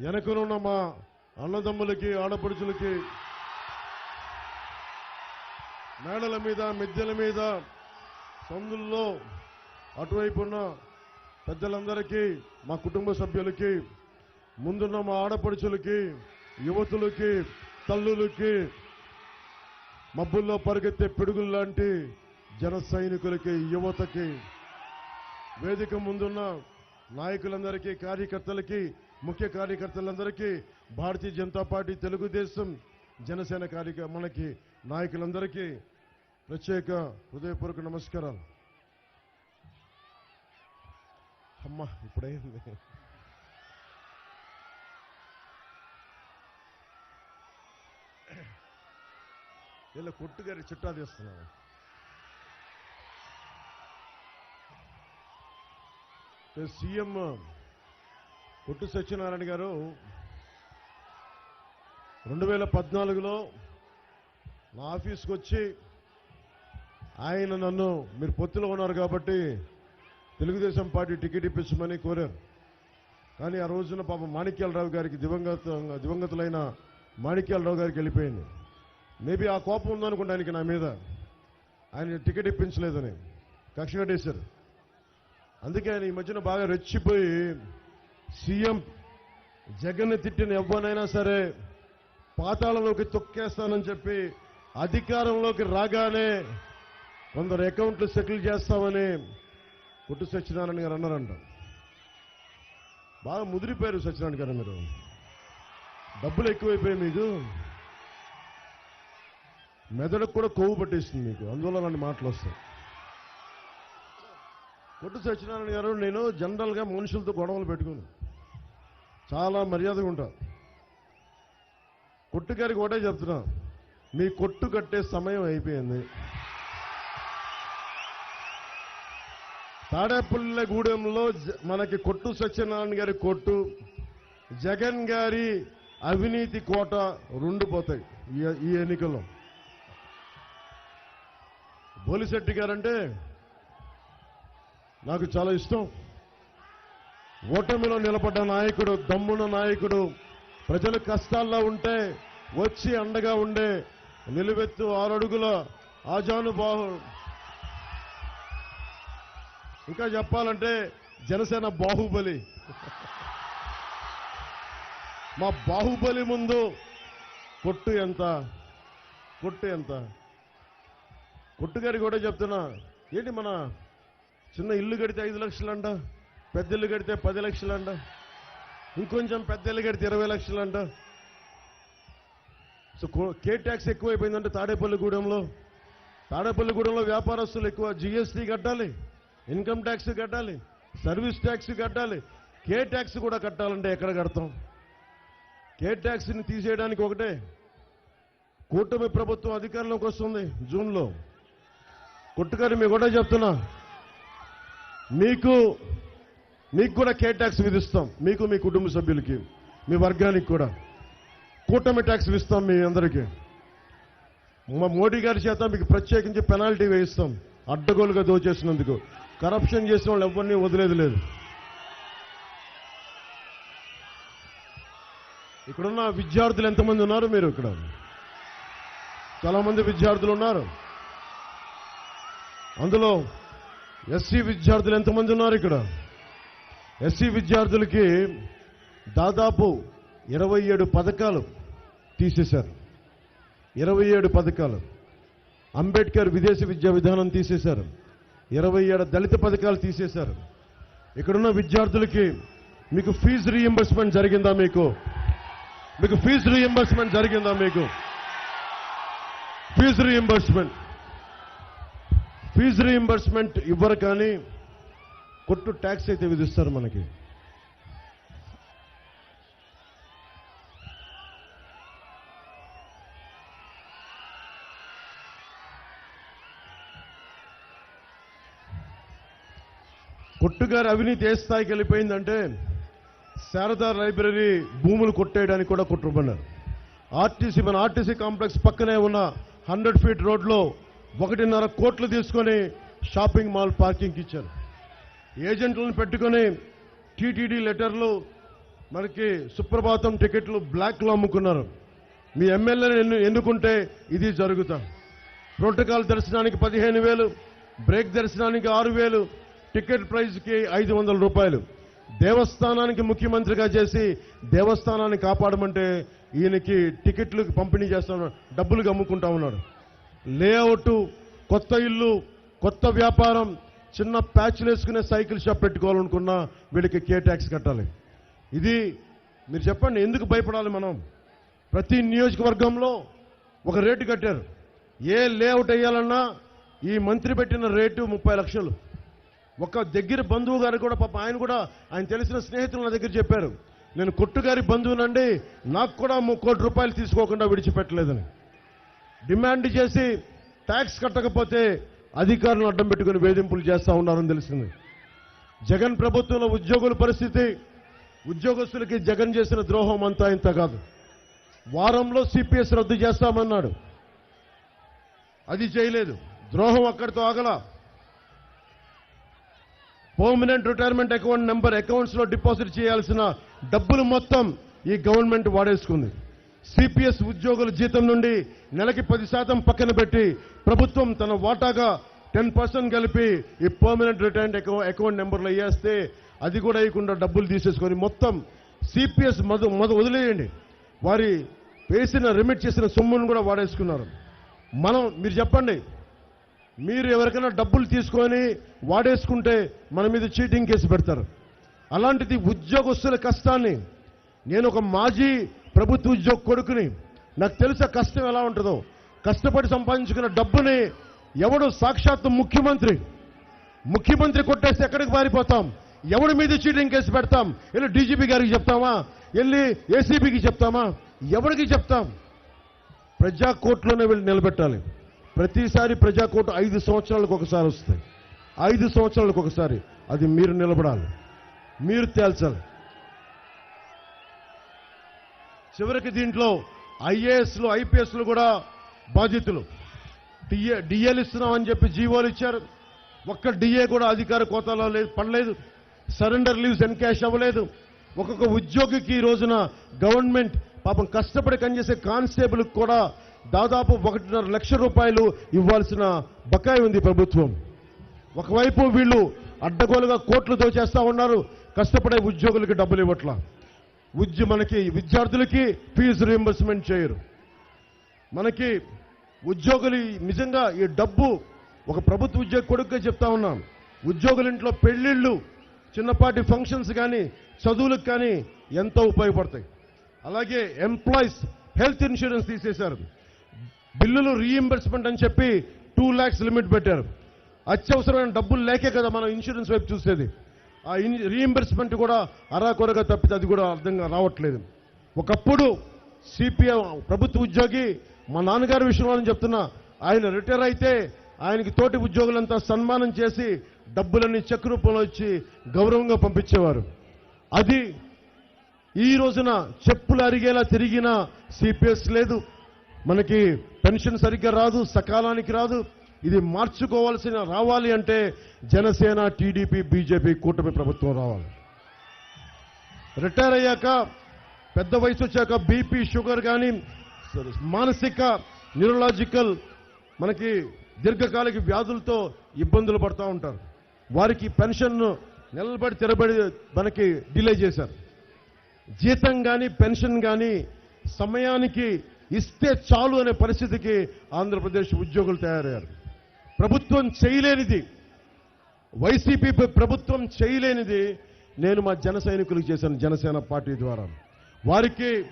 వెనకనున్న మా అన్నదమ్ములకి ఆడపడుచులకి మేడల మీద మిద్దెల మీద సందుల్లో అటువైపు ఉన్న పెద్దలందరికీ మా కుటుంబ సభ్యులకి ముందున్న మా ఆడపడుచులకి యువతులకి తల్లులకి మబ్బుల్లో పరిగెత్తే పిడుగులు లాంటి జన సైనికులకి యువతకి వేదిక ముందున్న నాయకులందరికీ కార్యకర్తలకి ముఖ్య కార్యకర్తలందరికీ భారతీయ జనతా పార్టీ తెలుగుదేశం జనసేన కార్యక మనకి నాయకులందరికీ ప్రత్యేక హృదయపూర్వక నమస్కారాలు. అమ్మా ఇప్పుడైంది. వీళ్ళ కొట్టుగారి చుట్టా తీస్తున్నాను సీఎం పుట్టు సత్యనారాయణ గారు రెండు వేల పద్నాలుగులో నా ఆఫీస్కి వచ్చి ఆయన నన్ను మీరు పొత్తులో ఉన్నారు కాబట్టి తెలుగుదేశం పార్టీ టికెట్ ఇప్పించమని కోరారు. కానీ ఆ రోజున పాప మాణిక్యాలరావు గారికి దివంగత దివంగతులైన మాణిక్యాలరావు గారికి వెళ్ళిపోయింది. మేబీ ఆ కోపం ఉందనుకుంటా ఆయనకి నా మీద. ఆయన టికెట్ ఇప్పించలేదని. కక్ష కట్టేశారు. అందుకే ఆయన ఈ మధ్యన బాగా రెచ్చిపోయి సీఎం జగన్ తిట్టిన ఎవ్వనైనా సరే పాతాళంలోకి తొక్కేస్తానని చెప్పి అధికారంలోకి రాగానే కొందరు అకౌంట్లు సెటిల్ చేస్తామని పుట్టు సత్యనారాయణ గారు అన్నారంట. బాగా ముదిరిపోయారు సత్యనారాయణ గారు మీరు డబ్బులు ఎక్కువైపోయాయి మీకు. మెదడుకు కూడా కొవ్వు పట్టేస్తుంది మీకు. అందువల్ల అలాంటి మాటలు వస్తాయి. కొట్టు సత్యనారాయణ గారు నేను జనరల్గా మనుషులతో గొడవలు పెట్టుకున్నాను చాలా మర్యాదగా ఉంటాం కొట్టుగారికి ఒకటే చెప్తున్నా. మీ కొట్టు కట్టే సమయం అయిపోయింది. తాడేపల్లిగూడెంలో జ- మనకి కొట్టు సత్యనారాయణ గారి కొట్టు జగన్ గారి అవినీతి కోట రెండు పోతాయి ఈ- ఈ ఎన్నికల్లో. బోలిశెట్టి గారంటే నాకు చాలా ఇష్టం. ఓటమిలో నిలబడ్డ నాయకుడు దమ్మున నాయకుడు ప్రజలు కష్టాల్లో ఉంటే వచ్చి అండగా ఉండే నిలువెత్తు ఆరడుగుల ఆజానుబాహు. ఇంకా చెప్పాలంటే జనసేన బాహుబలి. మా బాహుబలి ముందు కొట్టు ఎంత? కొట్టు ఎంత? కొట్టుగారి కూడా చెప్తున్నా. ఏంటి మన చిన్న ఇల్లు కడితే ఐదు లక్షలంట? పెద్ద ఇల్లు కడితే పది లక్షలు అంట ఇంకొంచెం పెద్దలు కడితే ఇరవై లక్షలు అంట సో కే ట్యాక్స్ ఎక్కువైపోయిందంటే తాడేపల్లిగూడెంలో. తాడేపల్లిగూడెంలో వ్యాపారస్తులు ఎక్కువ జిఎస్టీ కట్టాలి ఇన్కమ్ ట్యాక్స్ కట్టాలి సర్వీస్ ట్యాక్స్ కట్టాలి. కే ట్యాక్స్ కూడా కట్టాలంటే ఎక్కడ కడతాం? కే ట్యాక్స్ని తీసేయడానికి ఒకటే. కూటమి ప్రభుత్వం అధికారంలోకి వస్తుంది జూన్లో. కొట్టుకారి మీకు కూడా చెప్తున్నా. మీకు మీకు కూడా కే ట్యాక్స్ విధిస్తాం. మీకు మీ కుటుంబ సభ్యులకి మీ వర్గానికి కూడా. కూటమి ట్యాక్స్ ఇస్తాం మీ అందరికీ. మా మోడీ గారి చేత మీకు ప్రత్యేకించి పెనాల్టీ వేయిస్తాం. అడ్డగోలుగా దోచేసినందుకు. కరప్షన్ చేసిన వాళ్ళు ఎవరిని వదిలేదు లేదు. ఇక్కడున్న విద్యార్థులు ఎంతమంది ఉన్నారు మీరు ఇక్కడ? చాలామంది విద్యార్థులు ఉన్నారు. అందులో ఎస్సీ విద్యార్థులు ఎంతమంది ఉన్నారు ఇక్కడ? ఎస్సీ విద్యార్థులకి దాదాపు ఇరవై ఏడు పథకాలు తీసేశారు. ఇరవై ఏడు పథకాలు. అంబేద్కర్ విదేశీ విద్యా విధానం తీసేశారు. ఇరవై ఏడు దళిత పథకాలు తీసేశారు. ఇక్కడున్న విద్యార్థులకి మీకు ఫీజు రీఎంబర్స్మెంట్ జరిగిందా మీకు? మీకు ఫీజు రీఎంబర్స్మెంట్ జరిగిందా మీకు? ఫీజు రీఎంబర్స్మెంట్ ఫీజు రీఎంబర్స్మెంట్ ఇవ్వరు కానీ కొట్టు ట్యాక్స్ అయితే విధిస్తారు మనకి. కొట్టుగారి అవినీతి ఏ స్థాయికి వెళ్ళిపోయిందంటే శారదా లైబ్రరీ భూములు కొట్టేయడానికి కూడా కుట్రపడ్డారు ఆర్టీసీ మన ఆర్టీసీ కాంప్లెక్స్ పక్కనే ఉన్న హండ్రెడ్ ఫీట్ రోడ్లో ఒకటిన్నర కోట్లు తీసుకొని షాపింగ్ మాల్ పార్కింగ్ ఇచ్చారు. ఏజెంట్లను పెట్టుకొని టీటీడీ లెటర్లు మనకి సుప్రభాతం టికెట్లు బ్లాక్లో అమ్ముకున్నారు. మీ ఎమ్మెల్యేని ఎన్నుకుంటే ఇది జరుగుతా. ప్రోటోకాల్ దర్శనానికి పదిహేను వేలు బ్రేక్ దర్శనానికి ఆరు వేలు టికెట్ ప్రైజ్కి ఐదు వందల రూపాయలు. దేవస్థానానికి ముఖ్యమంత్రిగా చేసి దేవస్థానాన్ని కాపాడమంటే ఈయనకి టికెట్లు పంపిణీ చేస్తా డబ్బులుగా డబ్బులు అమ్ముకుంటా ఉన్నాడు. లేఅవుట్ కొత్త ఇల్లు కొత్త వ్యాపారం చిన్న ప్యాచ్లు వేసుకునే సైకిల్ షాప్ పెట్టుకోవాలనుకున్నా వీళ్ళకి కే ట్యాక్స్ కట్టాలి. ఇది మీరు చెప్పండి ఎందుకు భయపడాలి మనం? ప్రతి నియోజకవర్గంలో ఒక రేటు కట్టారు. ఏ లేఅవుట్ వేయాలన్నా ఈ మంత్రి పెట్టిన రేటు ముప్పై లక్షలు. ఒక దగ్గర బంధువు గారు కూడా పాప ఆయన కూడా ఆయన తెలిసిన స్నేహితులు నా దగ్గర చెప్పారు. నేను కొట్టుగారి బంధువునండి నాకు కూడా కోటి రూపాయలు తీసుకోకుండా విడిచిపెట్టలేదని. డిమాండ్ చేసి ట్యాక్స్ కట్టకపోతే అధికారులను అడ్డం పెట్టుకుని వేధింపులు చేస్తా ఉన్నారని తెలిసింది. జగన్ ప్రభుత్వంలో ఉద్యోగుల పరిస్థితి ఉద్యోగస్తులకి జగన్ చేసిన ద్రోహం అంతా ఇంత కాదు. వారంలో సిపిఎస్ రద్దు చేస్తామన్నాడు. అది చేయలేదు. ద్రోహం అక్కడితో ఆగల. పర్మనెంట్ రిటైర్మెంట్ అకౌంట్ నెంబర్ అకౌంట్స్లో డిపాజిట్ చేయాల్సిన డబ్బులు మొత్తం ఈ గవర్నమెంట్ వాడేసుకుంది. సిపిఎస్ ఉద్యోగుల జీతం నుండి నెలకి పది శాతం పక్కన పెట్టి ప్రభుత్వం తన వాటాగా టెన్ పర్సెంట్ కలిపి ఈ పర్మనెంట్ రిటైర్డ్ అకౌంట్ నెంబర్లో వేస్తే అది కూడా వేయకుండా డబ్బులు తీసేసుకొని మొత్తం సిపిఎస్ మొద మొద వదిలేయండి. వారి వేసిన రిమిట్ చేసిన సొమ్మును కూడా వాడేసుకున్నారు. మనం మీరు చెప్పండి మీరు ఎవరికైనా డబ్బులు తీసుకొని వాడేసుకుంటే మన మీద చీటింగ్ కేసు పెడతారు. అలాంటిది ఉద్యోగస్తుల కష్టాన్ని నేను ఒక మాజీ ప్రభుత్వ ఉద్యోగ కొడుకుని. నాకు తెలిసే కష్టం ఎలా ఉంటుందో. కష్టపడి సంపాదించుకున్న డబ్బుని ఎవడు సాక్షాత్తు ముఖ్యమంత్రి? ముఖ్యమంత్రి కొట్టేస్తే ఎక్కడికి పారిపోతాం? ఎవడి మీద చీటింగ్ కేసు పెడతాం? వెళ్ళి డీజీపీ గారికి చెప్తామా? వెళ్ళి ఏసీబీకి చెప్తామా? ఎవరికి చెప్తాం? ప్రజా కోర్టులోనే వెళ్ళి నిలబెట్టాలి. ప్రతిసారి ప్రజా కోర్టు ఐదు సంవత్సరాలకు ఒకసారి వస్తాయి. ఐదు సంవత్సరాలకు ఒకసారి. అది మీరు నిలబడాలి. మీరు తేల్చాలి. చివరికి దీంట్లో ఐఏఎస్లు ఐపీఎస్లు కూడా బాధితులు డిఏ డిఏలు ఇస్తున్నామని చెప్పి జీవోలు ఇచ్చారు. ఒక్క డిఏ కూడా అధికార కోతాలో లేదు పడలేదు. సరెండర్ లీవ్స్ ఎన్కాష్ అవ్వలేదు. ఒక్కొక్క ఉద్యోగికి ఈ రోజున గవర్నమెంట్ పాపం కష్టపడి పనిచేసే కానిస్టేబుల్ కూడా దాదాపు ఒకటిన్నర లక్ష రూపాయలు ఇవ్వాల్సిన బకాయి ఉంది ప్రభుత్వం. ఒకవైపు వీళ్ళు అడ్డగోలుగా కోట్లు దోచేస్తా ఉన్నారు కష్టపడే ఉద్యోగులకి డబ్బులు ఇవ్వట్లా. ఉద్య మనకి విద్యార్థులకి ఫీజు రీఎంబర్స్మెంట్ చేయరు. మనకి ఉద్యోగులు నిజంగా ఈ డబ్బు ఒక ప్రభుత్వ ఉద్యోగ కొడుకుగా చెప్తా ఉన్నాం ఉద్యోగుల ఇంట్లో పెళ్ళిళ్ళు చిన్నపాటి ఫంక్షన్స్ కానీ చదువులకు కానీ ఎంతో ఉపయోగపడతాయి. అలాగే ఎంప్లాయీస్ హెల్త్ ఇన్సూరెన్స్ తీసేశారు. బిల్లులు రీఎంబర్స్మెంట్ అని చెప్పి టూ ల్యాక్స్ లిమిట్ పెట్టారు. అత్యవసరమైన డబ్బులు లేకే కదా మనం ఇన్సూరెన్స్ వైపు చూసేది. ఆ రీఎంబర్స్మెంట్ కూడా అరాకొరగా తప్పితే అది కూడా అర్థంగా రావట్లేదు. ఒకప్పుడు సిపిఎం ప్రభుత్వ ఉద్యోగి మా నాన్నగారి విషయంలో చెప్తున్నా ఆయన రిటైర్ అయితే ఆయనకి తోటి ఉద్యోగులంతా సన్మానం చేసి డబ్బులన్నీ చెక్ రూపంలో ఇచ్చి గౌరవంగా పంపించేవారు. అది ఈ రోజున చెప్పులు అరిగేలా తిరిగిన సిపిఎస్ లేదు. మనకి పెన్షన్ సరిగ్గా రాదు సకాలానికి రాదు. ఇది మార్చుకోవాల్సిన రావాలి అంటే జనసేన టీడీపీ బీజేపీ కూటమి ప్రభుత్వం రావాలి. రిటైర్ అయ్యాక పెద్ద వయసు వచ్చాక బీపీ షుగర్ కానీ మానసిక న్యూరలాజికల్ మనకి దీర్ఘకాలిక వ్యాధులతో ఇబ్బందులు పడుతూ ఉంటారు. వారికి పెన్షన్ నిలబడి తిరబడి మనకి డిలే చేశారు. జీతం కానీ పెన్షన్ కానీ సమయానికి ఇస్తే చాలు అనే పరిస్థితికి ఆంధ్రప్రదేశ్ ఉద్యోగులు తయారయ్యారు. ప్రభుత్వం చేయలేనిది. వైసీపీ ప్రభుత్వం చేయలేనిది. నేను మా జన సైనికులకు చేశాను జనసేన పార్టీ ద్వారా. వారికి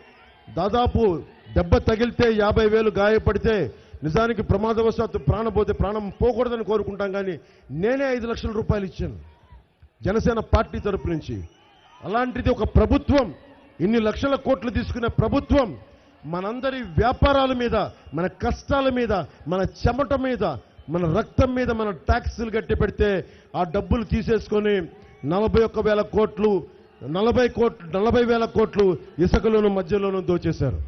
దాదాపు దెబ్బ తగిలితే యాభై వేలు గాయపడితే నిజానికి ప్రమాదవశాత్తు ప్రాణం పోతే ప్రాణం పోకూడదని కోరుకుంటాం కానీ నేనే ఐదు లక్షల రూపాయలు ఇచ్చాను. జనసేన పార్టీ తరపు నుంచి. అలాంటిది ఒక ప్రభుత్వం ఇన్ని లక్షల కోట్లు తీసుకునే ప్రభుత్వం మనందరి వ్యాపారాల మీద మన కష్టాల మీద మన చెమట మీద మన రక్తం మీద మన ట్యాక్సులు కట్టి పెడితే ఆ డబ్బులు తీసేసుకొని నలభై ఒక్క వేల కోట్లు నలభై కోట్లు నలభై వేల కోట్లు ఇసుకలోను మధ్యలోనూ దోచేశారు.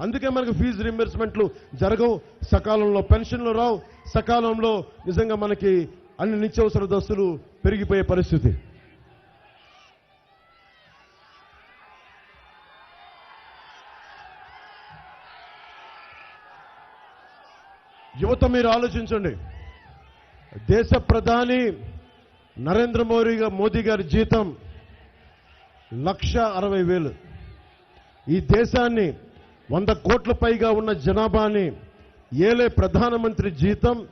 అందుకే మనకు ఫీజు రింబర్స్మెంట్లు జరగవు. సకాలంలో పెన్షన్లు రావు. సకాలంలో నిజంగా మనకి అన్ని నిత్యావసర దస్తులు పెరిగిపోయే పరిస్థితి. యువత మీరు ఆలోచించండి. దేశ ప్రధాని నరేంద్ర మోడీ మోదీ గారి జీతం లక్ష అరవై వేలు. ఈ దేశాన్ని వంద కోట్ల పైగా ఉన్న జనాభాని ఏలే ప్రధానమంత్రి జీతం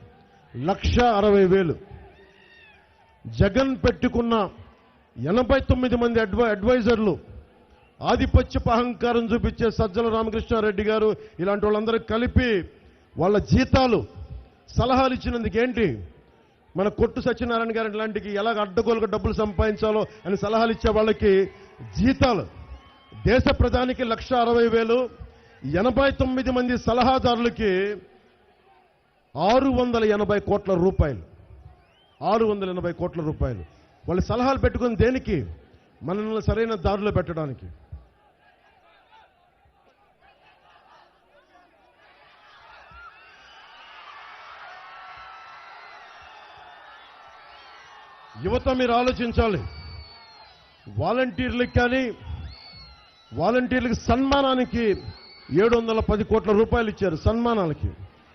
లక్ష అరవై వేలు. జగన్ పెట్టుకున్న ఎనభై తొమ్మిది మంది అడ్వై అడ్వైజర్లు ఆధిపత్యపు అహంకారం చూపించే సజ్జల రామకృష్ణారెడ్డి గారు ఇలాంటి వాళ్ళందరూ కలిపి వాళ్ళ జీతాలు సలహాలు ఇచ్చినందుకు ఏంటి? మన కొట్టు సత్యనారాయణ గారి లాంటికి ఎలాగ అడ్డగోలుగా డబ్బులు సంపాదించాలో అని సలహాలు ఇచ్చే వాళ్ళకి జీతాలు. దేశ ప్రధానికి లక్ష అరవై వేలు ఎనభై తొమ్మిది మంది సలహాదారులకి ఆరు వందల ఎనభై కోట్ల రూపాయలు. ఆరు వందల ఎనభై కోట్ల రూపాయలు. వాళ్ళు సలహాలు పెట్టుకుని దేనికి? మనల్ని సరైన దారిలో పెట్టడానికి. యువత మీరు ఆలోచించాలి. వాలంటీర్లకు కానీ వాలంటీర్లకు సన్మానానికి ఏడు వందల పది కోట్ల రూపాయలు ఇచ్చారు సన్మానాలకి.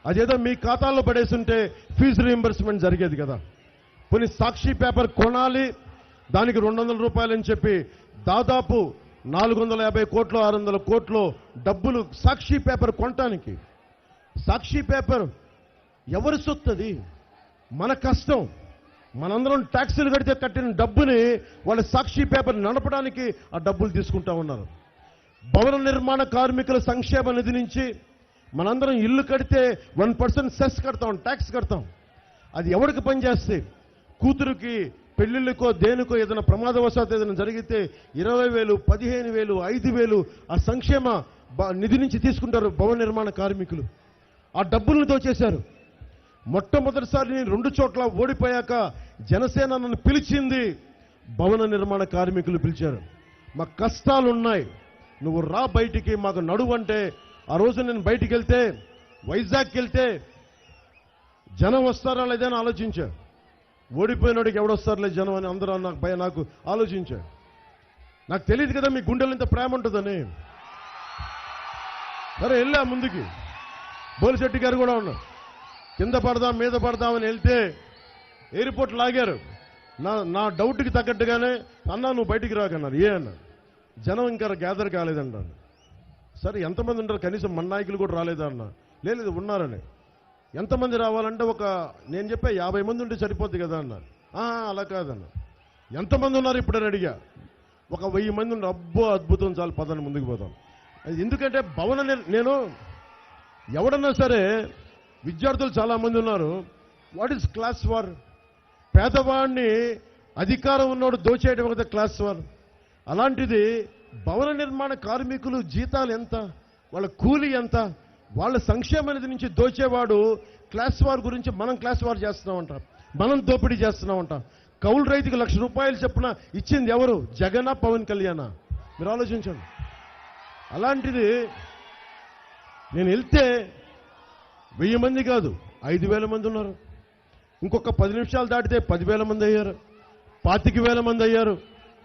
అదేదో మీ ఖాతాల్లో పడేస్తుంటే ఫీజు రీఎంబర్స్మెంట్ జరిగేది కదా. కొన్ని సాక్షి పేపర్ కొనాలి దానికి రెండు వందల రూపాయలు అని చెప్పి దాదాపు నాలుగు వందల యాభై కోట్లు ఆరు వందల కోట్లు డబ్బులు సాక్షి పేపర్ కొనటానికి. సాక్షి పేపర్ ఎవరి సొత్తది? మన కష్టం. మనందరం ట్యాక్సీలు కడితే కట్టిన డబ్బుని వాళ్ళ సాక్షి పేపర్ నడపడానికి ఆ డబ్బులు తీసుకుంటా ఉన్నారు. భవన నిర్మాణ కార్మికుల సంక్షేమ నిధి నుంచి మనందరం ఇల్లు కడితే వన్ పర్సెంట్ సెస్ కడతాం ట్యాక్స్ కడతాం. అది ఎవరికి పనిచేస్తే? కూతురుకి పెళ్ళిళ్ళకో దేనికో ఏదైనా ప్రమాదవశాత్తు ఏదైనా జరిగితే ఇరవై వేలు పదిహేను వేలు ఐదు వేలు ఆ సంక్షేమ బ- నిధి నుంచి తీసుకుంటారు భవన నిర్మాణ కార్మికులు. ఆ డబ్బులను దోచేశారు. మొట్టమొదటిసారి నేను రెండు చోట్ల ఓడిపోయాక జనసేన నన్ను పిలిచింది భవన నిర్మాణ కార్మికులు పిలిచారు. మా కష్టాలు ఉన్నాయి నువ్వు రా బయటికి మాకు నడువు అంటే ఆ రోజు నేను బయటికి వెళ్తే వైజాగ్కి వెళ్తే జనం వస్తారా లేదని ఆలోచించా. ఓడిపోయినోడికి ఎవడొస్తారులే జనం అని అందరూ నాకు భయ నాకు ఆలోచించా. నాకు తెలియదు కదా మీ గుండెలు ఇంత ప్రేమ ఉంటుందని. సరే వెళ్ళా ముందుకి. బోలిశెట్టి గారు కూడా ఉన్నారు. కింద పడదాం మీద పడదామని వెళ్తే ఎయిర్పోర్ట్ లాగారు. నా నా డౌట్కి తగ్గట్టుగానే అన్నా నువ్వు బయటికి రాకన్నారు ఏ అన్నారు జనం ఇంకా గ్యాదర్ కాలేదన్నాను సరే ఎంతమంది ఉంటారు? కనీసం మన నాయకులు కూడా రాలేదా అన్న? లేదు ఉన్నారని. ఎంతమంది రావాలంటే ఒక నేను చెప్పే యాభై మంది ఉంటే సరిపోద్ది కదా అన్నారు అలా కాదన్న. ఎంతమంది ఉన్నారు ఇప్పుడు అని అడిగా. ఒక వెయ్యి మంది ఉండి అబ్బో అద్భుతం చాలు పదని ముందుకు పోతాం అది ఎందుకంటే భవన నేను ఎవడన్నా సరే విద్యార్థులు చాలామంది ఉన్నారు. వాట్ ఈస్ క్లాస్ వార్ పేదవాడిని అధికారం ఉన్నోడు దోచేయడం కదా క్లాస్ వార్ అలాంటిది భవన నిర్మాణ కార్మికులు జీతాలు ఎంత? వాళ్ళ కూలీ ఎంత? వాళ్ళ సంక్షేమ నిధి నుంచి దోచేవాడు క్లాస్ వార్ గురించి మనం క్లాస్ వార్ చేస్తున్నామంట. మనం దోపిడీ చేస్తున్నామంట. కౌలు రైతుకి లక్ష రూపాయలు చెప్పున ఇచ్చింది ఎవరు? జగనా పవన్ కళ్యాణ. మీరు ఆలోచించండి. అలాంటిది నేను వెళ్తే వెయ్యి మంది కాదు ఐదు వేల మంది ఉన్నారు. ఇంకొక పది నిమిషాలు దాటితే పదివేల మంది అయ్యారు. పాతిక వేల మంది అయ్యారు.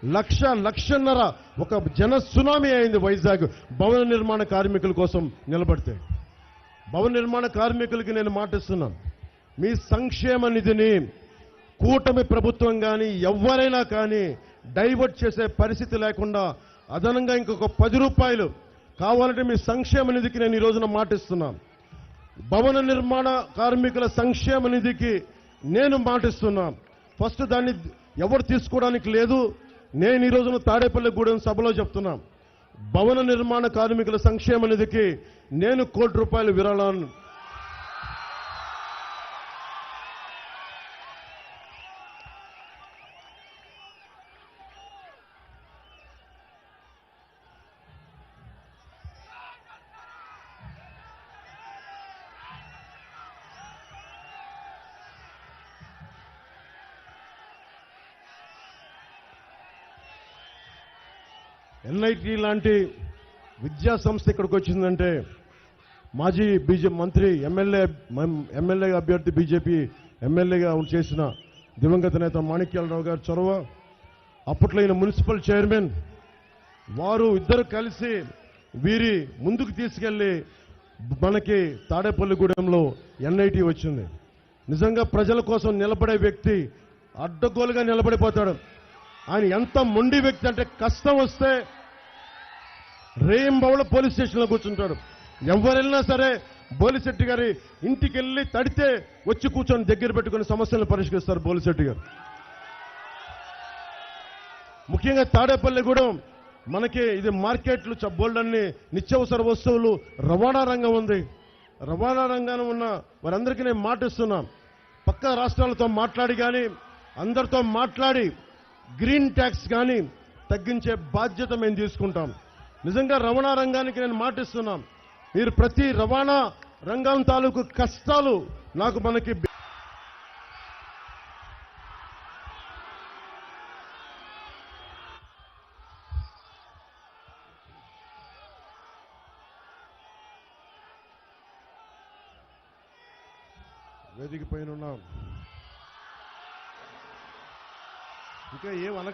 లక్ష లక్షన్నర ఒక జన సునామీ అయింది వైజాగ్ భవన నిర్మాణ కార్మికుల కోసం నిలబడితే. భవన నిర్మాణ కార్మికులకి నేను మాటిస్తున్నాను మీ సంక్షేమ నిధిని కూటమి ప్రభుత్వం కానీ ఎవరైనా కానీ డైవర్ట్ చేసే పరిస్థితి లేకుండా అదనంగా ఇంకొక పది రూపాయలు కావాలంటే మీ సంక్షేమ నిధికి నేను ఈ రోజున మాటిస్తున్నాను భవన నిర్మాణ కార్మికుల సంక్షేమ నిధికి నేను మాటిస్తున్నా ఫస్ట్ దాన్ని ఎవరు తీసుకోవడానికి లేదు. నేను ఈ రోజున తాడేపల్లిగూడెం సభలో చెప్తున్నా భవన నిర్మాణ కార్మికుల సంక్షేమ నిధికి నేను కోటి రూపాయల విరాళాన్ని ఎన్ఐటి లాంటి విద్యా సంస్థ ఇక్కడికి వచ్చిందంటే మాజీ బీజేపీ మంత్రి ఎమ్మెల్యే ఎమ్మెల్యే అభ్యర్థి బీజేపీ ఎమ్మెల్యేగా చేసిన దివంగత నేత మాణిక్యాలరావు గారి చొరవ అప్పట్లో ఈయన మున్సిపల్ చైర్మన్ వారు ఇద్దరు కలిసి వీరి ముందుకు తీసుకెళ్ళి మనకి తాడేపల్లిగూడెంలో ఎన్ఐటి వచ్చింది. నిజంగా ప్రజల కోసం నిలబడే వ్యక్తి అడ్డగోలుగా నిలబడిపోతాడు. ఆయన ఎంత మొండి వ్యక్తి అంటే కష్టం వస్తే రేయింబవళ పోలీస్ స్టేషన్లో కూర్చుంటాడు. ఎవరెళ్ళినా సరే బోలిశెట్టి గారి ఇంటికి వెళ్ళి తడితే వచ్చి కూర్చొని దగ్గర పెట్టుకుని సమస్యలను పరిష్కరిస్తారు బోలిశెట్టి గారు. ముఖ్యంగా తాడేపల్లిగూడెం మనకి ఇది మార్కెట్లు చ- నిత్యావసర వస్తువులు రవాణా రంగం ఉంది. రవాణా రంగాన ఉన్న వారందరికీ నేను మాటిస్తున్నాం. పక్క రాష్ట్రాలతో మాట్లాడి కానీ అందరితో మాట్లాడి గ్రీన్ ట్యాక్స్ కానీ తగ్గించే బాధ్యత మేము తీసుకుంటాం. నిజంగా రవాణా రంగానికి నేను మాటిస్తున్నాను. మీరు ప్రతి రవాణా రంగం తాలూకు కష్టాలు నాకు మనకి వేదిక పైన ఉన్నాం. ఇంకా ఏం అనక